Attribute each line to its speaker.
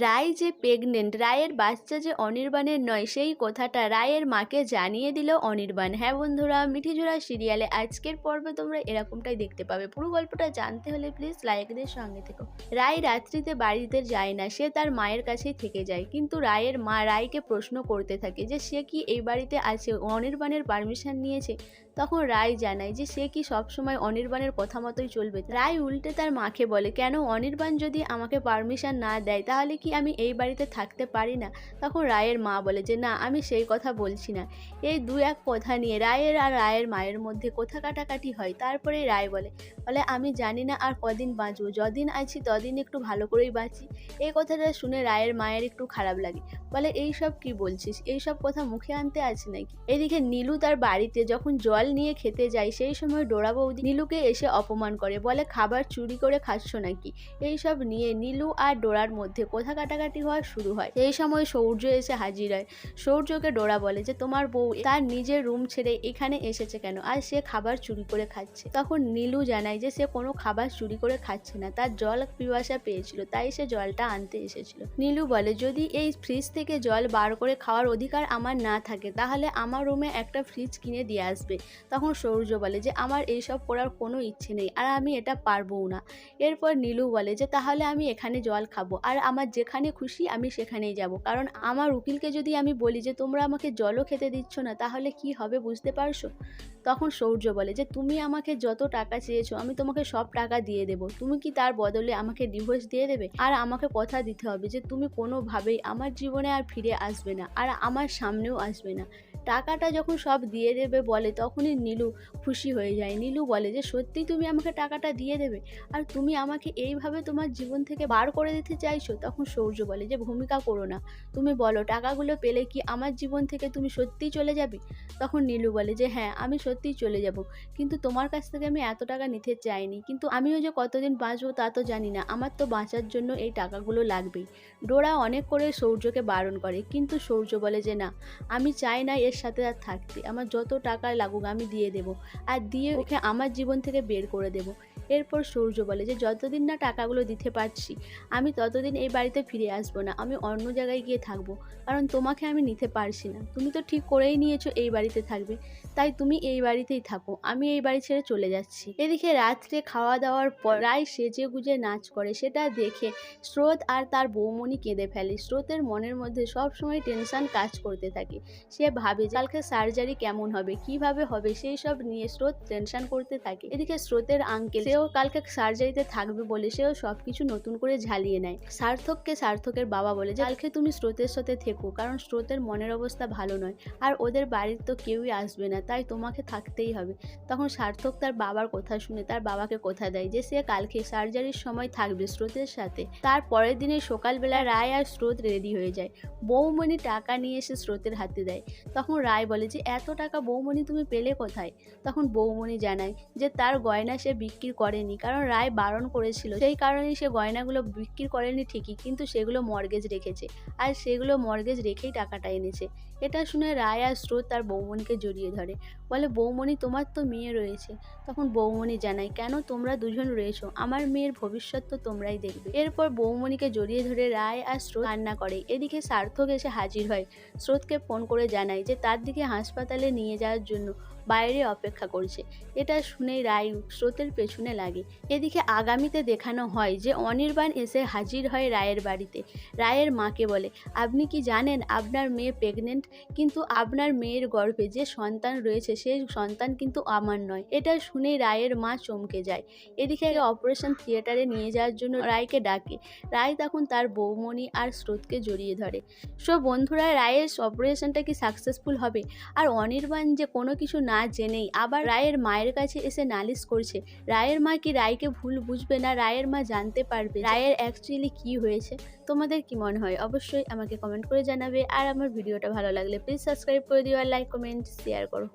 Speaker 1: রায় যে প্রেগনেন্ট, রায়ের বাচ্চা যে অনির্বাণের নয়, সেই কথাটা রায়ের মাকে জানিয়ে দিল অনির্বাণ। হ্যাঁ বন্ধুরা মিঠিঝোড়া সিরিয়ালে আজকের পর্বে তোমরা এরকমটাই দেখতে পাবে। পুরো গল্পটা জানতে হলে প্লিজ লাইকদের সঙ্গে থেকো। রায় রাত্রিতে বাড়িতে যায় না, সে তার মায়ের কাছেই থেকে যায়। কিন্তু রায়ের মা রায়কে প্রশ্ন করতে থাকে যে, সে কি এই বাড়িতে আছে? অনির্বাণের পারমিশন নিয়েছে? তখন রায় জানায় যে, সে কি সবসময় অনির্বাণের কথা মতোই চলবে? রায় উল্টে তার মাকে বলে, কেন? অনির্বাণ যদি আমাকে পারমিশন না দেয়, তাহলে আমি এই বাড়িতে থাকতে পারি না? তখন রায়ের মা বলে যে, না, আমি সেই কথা বলছি না। এই দু এক কথা নিয়ে রায়ের আর রায়ের মায়ের মধ্যে কোথা কাটাকাটি হয় তারপরে রায় বলে বলে, আমি জানি না আর কদিন বাঁচবো, যদিন আছি তদিন একটু ভালো করেই বাঁচি। এই কথাটা শুনে রায়ের মায়ের একটু খারাপ লাগে। বলে এই সব কি বলছিস? এই সব কথা মুখে আনতে আছে নাকি? এদিকে নীলু তার বাড়িতে যখন জল নিয়ে খেতে যায়, সেই সময় ডোরা বৌদি নীলুকে এসে অপমান করে। বলে, খাবার চুরি করে খাচ্ছ নাকি? এই সব নিয়ে নীলু আর ডোরার মধ্যে কোথা কাটাকাটি হওয়া শুরু হয়। সেই সময় সৌর্য এসে হাজির হয়। সৌর্যকে ডোরা বলে যে, তোমার বউ তার নিজের রুম ছেড়ে এখানে এসেছে কেন? আর সে খাবার চুরি করে খাচ্ছে। তখন নীলু জানায় যে, সে কোনো খাবার চুরি করে খাচ্ছে না। তার জল পিপাসা পেয়েছিল, তাই সে জলটা আনতে এসেছিল। নীলু বলে, যদি এই ফ্রিজ থেকে জল বার করে খাওয়ার অধিকার আমার না থাকে, তাহলে আমার রুমে একটা ফ্রিজ কিনে দিয়ে আসবে। তখন সৌর্য বলে যে, আমার এইসব করার কোনো ইচ্ছে নেই, আর আমি এটা পারবও না। এরপর নীলু বলে যে, তাহলে আমি এখানে জল খাব, আর আমার যেখানে খুশি আমি সেখানেই যাব। কারণ আমার উকিলকে যদি আমি বলি যে, তোমরা আমাকে জলও খেতে দিচ্ছ না, তাহলে কি হবে বুঝতে পারছ? তখন সৌর্য বলে, যে, তুমি আমাকে যত টাকা চেয়েছো, আমি তোমাকে সব টাকা দিয়ে দেব। তুমি কি তার বদলে আমাকে ডিভোর্স দিয়ে দেবে? আর আমাকে কথা দিতে হবে যে, তুমি কোনোভাবেই আমার জীবনে আর ফিরে আসবে না, আর আমার সামনেও আসবে না। টাকাটা যখন সব দিয়ে দেবে বলে, তখনই নীলু খুশি হয়ে যায়। নীলু বলে যে সত্যি তুমি আমাকে টাকাটা দিয়ে দেবে? আর তুমি আমাকে এইভাবে তোমার জীবন থেকে বার করে দিতে চাইছো? তখন সৌর্য বলে যে ভূমিকা করো না। তুমি বলো টাকাগুলো পেলে কি আমার জীবন থেকে তুমি সত্যিই চলে যাবে? তখন নীলু বলে যে হ্যাঁ আমি সত্যিই চলে যাব। কিন্তু তোমার কাছ থেকে আমি এত টাকা নিতে চাইনি। কিন্তু আমিও যে কতদিন বাঁচবো তা তো জানি না। আমার তো বাঁচার জন্য এই টাকাগুলো লাগবেই। ডোরা অনেক করে সৌর্যকে বারণ করে। কিন্তু সৌর্য বলে যে না আমি চাই না এর সাথে আর থাকতে। আমার যত টাকা লাগুক আমি দিয়ে দেবো। আর দিয়ে ওকে আমার জীবন থেকে বের করে দেবো। এরপর সূর্য বলে যে যতদিন না টাকাগুলো দিতে পারছি আমি ততদিন এই বাড়িতে ফিরে আসব না, আমি অন্য জায়গায় গিয়ে থাকব। কারণ তোমাকে আমি নিতে পারছি না। তুমি তো ঠিক করেই নিয়েছো এই বাড়িতে থাকবে। তাই তুমি এই বাড়িতেই থাকো, আমি এই বাড়ি ছেড়ে চলে যাচ্ছি। এদিকে রাত্রে খাওয়া দাওয়ার পর রায় সেজে গুজে নাচ করে, সেটা দেখে স্রোত আর তার বৌমণি কেঁদে ফেলে। স্রোতের মনের মধ্যে সব সময় টেনশন কাজ করতে থাকে। সে ভাবে কালকে সার্জারি কেমন হবে, কীভাবে হবে, সেই সব নিয়ে স্রোত টেনশন করতে থাকে। এদিকে স্রোতের আঙ্কেল সেও কালকে সার্জারিতে থাকবে বলে সেও সব কিছু নতুন করে ঝালিয়ে নেয়। সার্থককে সার্থকের বাবা বলে যে, কালকে তুমি স্রোতের সাথে থেকো, কারণ স্রোতের মনের অবস্থা ভালো নয়। আর ওদের বাড়ির তো কেউই আসবে না, তাই তোমাকে থাকতেই হবে। তখন সার্থক তার বাবার কথা শুনে তার বাবাকে কথা দেয় যে, সে কালকে সার্জারির সময় থাকবে স্রোতের সাথে। তার পরের দিনে সকালবেলা রায় আর স্রোত রেডি হয়ে যায়। বৌমণি টাকা নিয়ে এসে স্রোতের হাতে দেয়। তখন রায় বলে যে, এত টাকা বৌমণি তুমি পেলে কোথায়? তখন বৌমণি জানায় যে, তার গয়না সে বিক্রি করেনি। কারণ রায় বারণ করেছিল। সেই কারণেই সে গয়নাগুলো বিক্রি করেনি ঠিকই, কিন্তু সেগুলো মর্গেজ রেখেছে। আর সেগুলো মর্গেজ রেখেই টাকাটা এনেছে। এটা শুনে রায় আর স্রোত তার বৌমণিকে জড়িয়ে ধরে। বলে বৌমণি তোমার তো মেয়ে রয়েছে। তখন বৌমণি জানায়, কেন তোমরা দুজন রয়েছো? আমার মেয়ের ভবিষ্যৎ তো তোমরাই দেখবে। এরপর বৌমণিকে জড়িয়ে ধরে রায় আর স্রোত কান্না করে। এদিকে সার্থক এসে হাজির হয়। স্রোতকে ফোন করে জানায় যে, তার দিকে হাসপাতালে নিয়ে যাওয়ার জন্য বাইরে অপেক্ষা করছে। এটা শুনেই রায় স্রোতের পেছনে লাগে। এদিকে আগামীতে দেখানো হয় যে অনির্বাণ এসে হাজির হয় রায়ের বাড়িতে। রায়ের মাকে বলে, আপনি কি জানেন আপনার মেয়ে প্রেগনেন্ট? কিন্তু আপনার মেয়ের গর্ভে যে সন্তান রয়েছে, সেই সন্তান কিন্তু আমার নয়। এটা শুনেই রায়ের মা চমকে যায়। এদিকে অপারেশন থিয়েটারে নিয়ে যাওয়ার জন্য রায়কে ডাকে। রায় তখন তার বৌমণি আর স্রোতকে জড়িয়ে ধরে। সো বন্ধুরা, রায়ের অপারেশনটা কি সাকসেসফুল হবে? আর অনির্বাণ যে কোনো কিছু না জেনেই। আবার রায়ের মায়ের কাছে এসে নালিশ করছে, রায়ের মা কি রায়কে ভুল বুঝবে না? রায়ের মা জানতে পারবে রায়ের অ্যাকচুয়ালি কি হয়েছে। তোমাদের কি মনে হয়? অবশ্যই আমাকে কমেন্ট করে জানাবে। আর আমার ভিডিওটা ভালো লাগলে প্লিজ সাবস্ক্রাইব করে দিও আর লাইক কমেন্ট শেয়ার করো।